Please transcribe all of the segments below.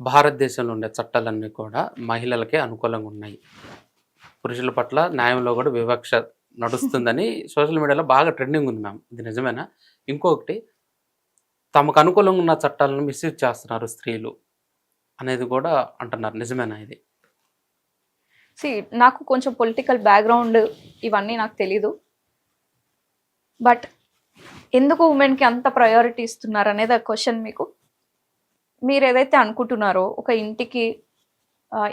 భారతదేశంలో ఉండే చట్టాలన్నీ కూడా మహిళలకే అనుకూలంగా ఉన్నాయి. పురుషుల పట్ల న్యాయంలో కూడా వివక్ష నడుస్తుందని సోషల్ మీడియాలో బాగా ట్రెండింగ్ ఉంది మ్యామ్. ఇది నిజమేనా? ఇంకొకటి తమకు అనుకూలంగా ఉన్న చట్టాలను మిస్యూజ్ చేస్తున్నారు స్త్రీలు అనేది కూడా అంటున్నారు. నిజమేనా ఇది? సి నాకు కొంచెం పొలిటికల్ బ్యాక్గ్రౌండ్ ఇవన్నీ నాకు తెలీదు. బట్ ఎందుకు ఉమెన్కి అంత ప్రయారిటీ ఇస్తున్నారు అనేది క్వశ్చన్ మీకు? మీరు ఏదైతే అనుకుంటున్నారో ఒక ఇంటికి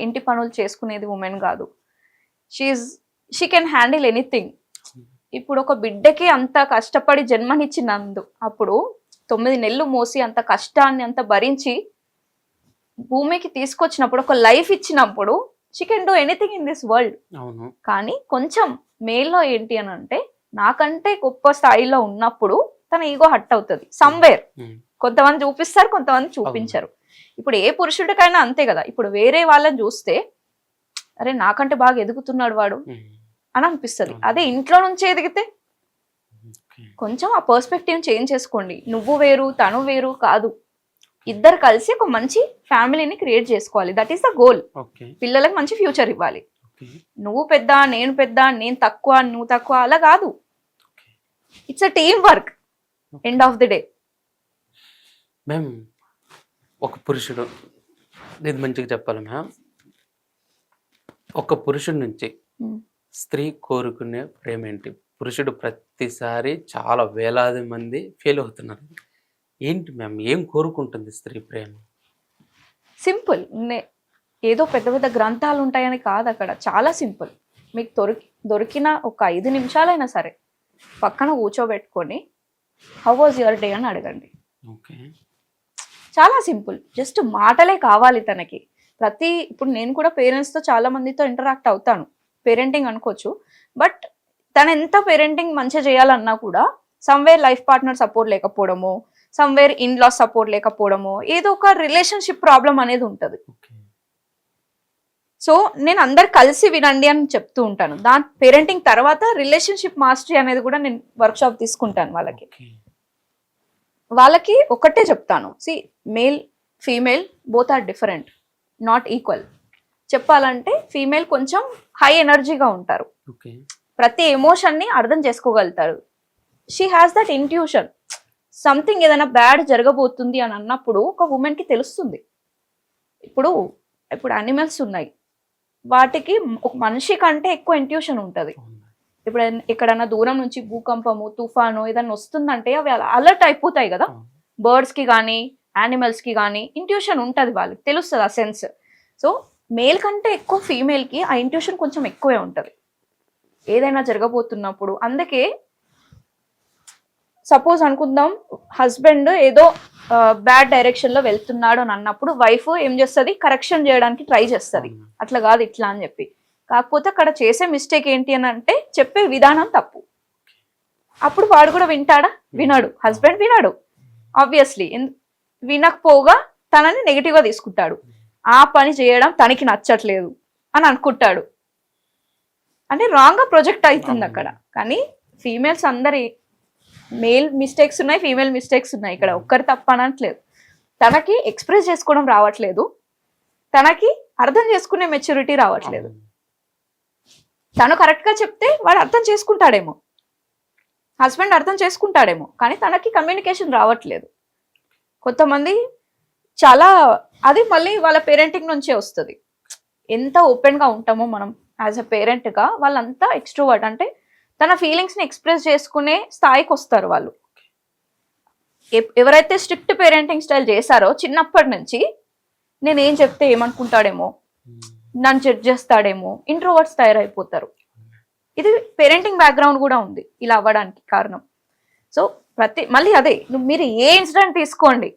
ఇంటి పనులు చేసుకునేది ఉమెన్ కాదు. She she can handle anything ఇప్పుడు ఒక బిడ్డకి అంత కష్టపడి జన్మనిచ్చినందు అప్పుడు తొమ్మిది నెలలు మోసి అంత కష్టాన్ని అంత భరించి భూమికి తీసుకొచ్చినప్పుడు ఒక లైఫ్ ఇచ్చినప్పుడు she can do anything in this world కానీ కొంచెం మేల్లో ఏంటి అని అంటే నాకంటే గొప్ప స్థాయిలో ఉన్నప్పుడు తన ఈగో హట్ అవుతుంది. సమ్వేర్. కొంతమంది చూపిస్తారు కొంతమంది చూపించరు. ఇప్పుడు ఏ పురుషుడికైనా అంతే కదా. ఇప్పుడు వేరే వాళ్ళని చూస్తే అరే నాకంటే బాగా ఎదుగుతున్నాడు వాడు ఉమ్. అని అనిపిస్తుంది. అదే ఇంట్లో నుంచి ఎదిగితే. కొంచెం ఆ పర్స్పెక్టివ్ చేంజ్ చేసుకోండి. నువ్వు వేరు తను వేరు కాదు. ఇద్దరు కలిసి ఒక మంచి ఫ్యామిలీని క్రియేట్ చేసుకోవాలి. దట్ ఈస్ ద గోల్ పిల్లలకు మంచి ఫ్యూచర్ ఇవ్వాలి. నువ్వు పెద్ద నేను పెద్ద నేను తక్కువ నువ్వు తక్కువ అలా కాదు. It's a team work end of the day మేము ఒక పురుషుడు ఇది మంచిగా చెప్పాలి మ్యామ్ ఒక పురుషుడి నుంచి స్త్రీ కోరుకునే ప్రేమ ఏంటి? పురుషుడు ప్రతిసారి చాలా వేలాది మంది ఫెయిల్ అవుతున్నారు. ఏంటి మ్యామ్ ఏం కోరుకుంటుంది స్త్రీ ప్రేమ? సింపుల్ ఏదో పెద్ద పెద్ద గ్రంథాలు ఉంటాయని కాదు అక్కడ. చాలా సింపుల్ మీకు దొరికి దొరికిన ఒక ఐదు నిమిషాలైనా సరే పక్కన కూర్చోబెట్టుకొని హౌ వాజ్ యువర్ డే అని అడగండి. చాలా సింపుల్. జస్ట్ మాటలే కావాలి తనకి. ప్రతి ఇప్పుడు నేను కూడా పేరెంట్స్తో చాలా మందితో ఇంటరాక్ట్ అవుతాను. పేరెంటింగ్ అనుకోవచ్చు. బట్ తను ఎంత పేరెంటింగ్ మంచిగా చేయాలన్నా కూడా సమ్వేర్ లైఫ్ పార్ట్నర్ సపోర్ట్ లేకపోవడము సమ్వేర్ ఇన్ లాస్ సపోర్ట్ లేకపోవడము ఏదో ఒక రిలేషన్షిప్ ప్రాబ్లం అనేది ఉంటుంది. సో నేను అందరు కలిసి వినండి అని చెప్తూ ఉంటాను. దాని పేరెంటింగ్ తర్వాత రిలేషన్షిప్ మాస్టరీ అనేది కూడా నేను వర్క్షాప్ తీసుకుంటాను వాళ్ళకి. వాళ్ళకి ఒకటే చెప్తాను. See male female both are different not equal చెప్పాలంటే ఫీమేల్ కొంచెం హై ఎనర్జీగా ఉంటారు. ప్రతి ఎమోషన్ని అర్థం చేసుకోగలుగుతారు. She has that intuition something ఏదైనా బ్యాడ్ జరగబోతుంది అని అన్నప్పుడు ఒక ఉమెన్కి తెలుస్తుంది. ఇప్పుడు ఇప్పుడు అనిమల్స్ ఉన్నాయి. వాటికి ఒక మనిషి కంటే ఎక్కువ ఇంట్యూషన్ ఉంటుంది. ఇప్పుడు ఎక్కడన్నా దూరం నుంచి భూకంపము తుఫాను ఏదైనా వస్తుందంటే అవి అలర్ట్ అయిపోతాయి కదా అవును. బర్డ్స్కి కానీ యానిమల్స్కి కానీ ఇంట్యూషన్ ఉంటుంది వాళ్ళకి తెలుస్తుంది ఆ సెన్స్ సో మేల్ కంటే ఎక్కువ ఫీమేల్కి ఆ ఇంట్యూషన్ కొంచెం ఎక్కువే ఉంటుంది ఏదైనా జరగబోతున్నప్పుడు అందుకే సపోజ్ అనుకుందాం హస్బెండ్ ఏదో బ్యాడ్ డైరెక్షన్లో వెళ్తున్నాడు అని అన్నప్పుడు వైఫ్ ఏం చేస్తుంది? కరెక్షన్ చేయడానికి ట్రై చేస్తుంది. అట్లా కాదు ఇట్లా అని చెప్పి. కాకపోతే అక్కడ చేసే మిస్టేక్ ఏంటి అని అంటే చెప్పే విధానం తప్పు. అప్పుడు వాడు కూడా వింటాడా? వినడు. హస్బెండ్ వినడు. ఆబ్వియస్లీ. వినకపోగా తనని negative గా తీసుకుంటాడు. ఆ పని చేయడం తనకి నచ్చట్లేదు అని అనుకుంటాడు. అంటే wrong గా ప్రొజెక్ట్ అవుతుంది అక్కడ. కానీ ఫీమేల్స్ అందరి మేల్ మిస్టేక్స్ ఉన్నాయి ఫీమేల్ మిస్టేక్స్ ఉన్నాయి. ఇక్కడ ఒక్కరు తప్ప అనట్లేదు. తనకి ఎక్స్ప్రెస్ చేసుకోవడం రావట్లేదు. తనకి అర్థం చేసుకునే మెచ్యూరిటీ రావట్లేదు. తను కరెక్ట్గా చెప్తే వాడు అర్థం చేసుకుంటాడేమో. హస్బెండ్ అర్థం చేసుకుంటాడేమో. కానీ తనకి కమ్యూనికేషన్ రావట్లేదు. కొంతమంది చాలా అది మళ్ళీ వాళ్ళ పేరెంటింగ్ నుంచే వస్తుంది. ఎంత ఓపెన్గా ఉంటామో మనం యాజ్ అ పేరెంట్గా వాళ్ళంతా ఎక్స్ట్రోవర్ట్ అంటే తన ఫీలింగ్స్ని ఎక్స్ప్రెస్ చేసుకునే స్థాయికి వస్తారు వాళ్ళు. ఎవరైతే స్ట్రిక్ట్ పేరెంటింగ్ స్టైల్ చేశారో చిన్నప్పటి నుంచి నేను ఏం చెప్తే ఏమనుకుంటాడేమో ఉమ్. నన్ను జడ్జ్ చేస్తాడేమో ఇంట్రోవర్ట్స్ తయారైపోతారు. ఇది పేరెంటింగ్ బ్యాక్గ్రౌండ్ కూడా ఉంది ఇలా అవ్వడానికి కారణం. సో ప్రతి మళ్ళీ అదే మీరు ఏ ఇన్సిడెంట్ తీసుకోండి.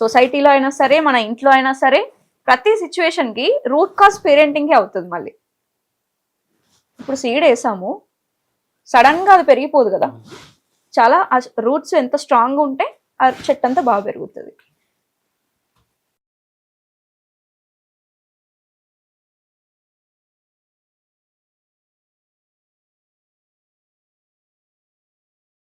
సొసైటీలో అయినా సరే మన ఇంట్లో అయినా సరే ప్రతి సిచ్యువేషన్కి రూట్ కాజ్ పేరెంటింగే అవుతుంది మళ్ళీ. ఇప్పుడు సీడ్ వేసాము సడన్గా అది పెరిగిపోదు కదా. చాలా రూట్స్ ఎంత స్ట్రాంగ్ ఉంటే ఆ చెట్టు అంతా బాగా పెరుగుతుంది.